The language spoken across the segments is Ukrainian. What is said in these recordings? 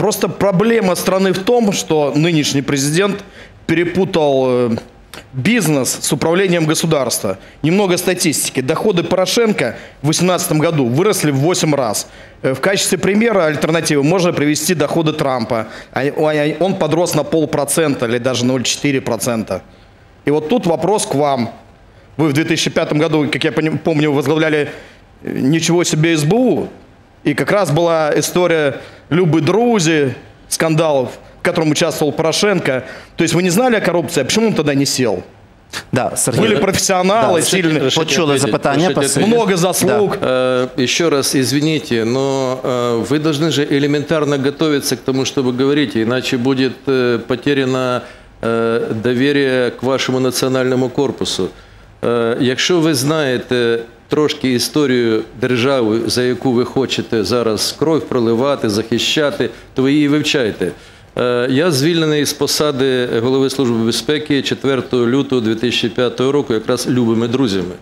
Просто проблема страны в том, что нынешний президент перепутал э, бизнес с управлением государства. Немного статистики. Доходы Порошенко в 2018 году выросли в 8 раз. Э, В качестве примера альтернативы можно привести доходы Трампа. Он подрос на полпроцента или даже 0,4%. И вот тут вопрос к вам. Вы в 2005 году, как я помню, возглавляли э, ничего себе СБУ. И как раз была история Любы Друзи, скандалов, в котором участвовал Порошенко. То есть вы не знали о коррупции, а почему он тогда не сел? Да, Сергій. Были профессионалы, Да, сильные, Решите Почули ответить, запитання. решите Спасибі. ответить. много заслуг. Э, Еще раз извините, но э, вы должны же элементарно готовиться к тому, что вы говорите, иначе будет э, потеряно э, доверие к вашему національному корпусу. Е, Якщо ви знаєте трошки історію держави, за яку ви хочете зараз кров проливати, захищати, то ви її вивчайте. Е, Я звільнений з посади голови Служби безпеки 4 лютого 2005 року, якраз любими друзями.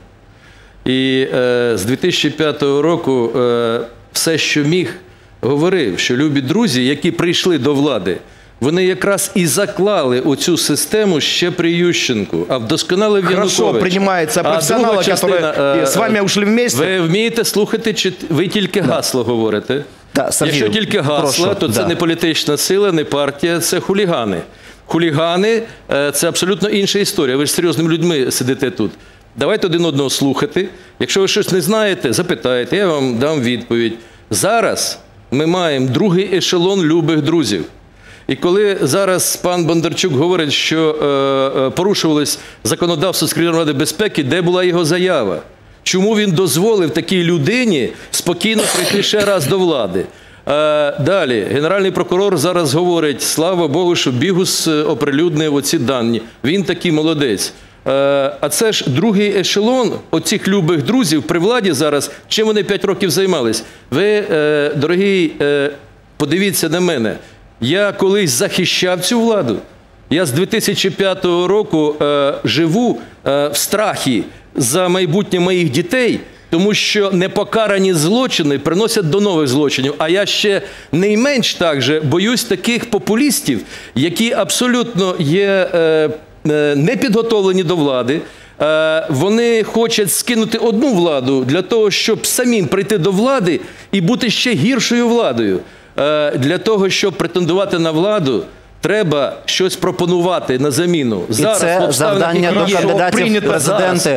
І е, з 2005 року е, все, що міг, говорив, що любі друзі, які прийшли до влади, вони якраз і заклали оцю систему ще при Ющенку, а вдосконалив Хорошо, Янукович. профессионалы, друга частина, которые е, с вами ушли вместе. Ви вмієте слухати, чи ви тільки гасло говорите? Да, Якщо тільки гасла, прошу, то це да. не політична сила, не партія, це хулігани. Хулігани е, це абсолютно інша історія. Ви ж серйозними людьми сидите тут. Давайте один одного слухати. Якщо ви щось не знаєте, запитайте, я вам дам відповідь. Зараз ми маємо другий ешелон любих друзів. І коли зараз пан Бондарчук говорить, що е, е, порушувалось законодавство з Ради безпеки, де була його заява? Чому він дозволив такій людині спокійно прийти ще раз до влади? Е, далі, генеральний прокурор зараз говорить: слава Богу, що Бігус е, оприлюднив оці дані. Він такий молодець. А це ж другий ешелон оцих любих друзів при владі зараз. Чим вони 5 років займались? Ви, дорогий, е, подивіться на мене. Я колись захищав цю владу. Я з 2005 року е, живу е, в страхі за майбутнє моїх дітей, тому що непокарані злочини приносять до нових злочинів. А я ще найменш так боюсь таких популістів, які абсолютно є е, е, непідготовлені до влади. Е, Вони хочуть скинути одну владу для того, щоб самим прийти до влади і бути ще гіршою владою. Е, Для того, щоб претендувати на владу, треба щось пропонувати на заміну. І це завдання до кандидатів президенти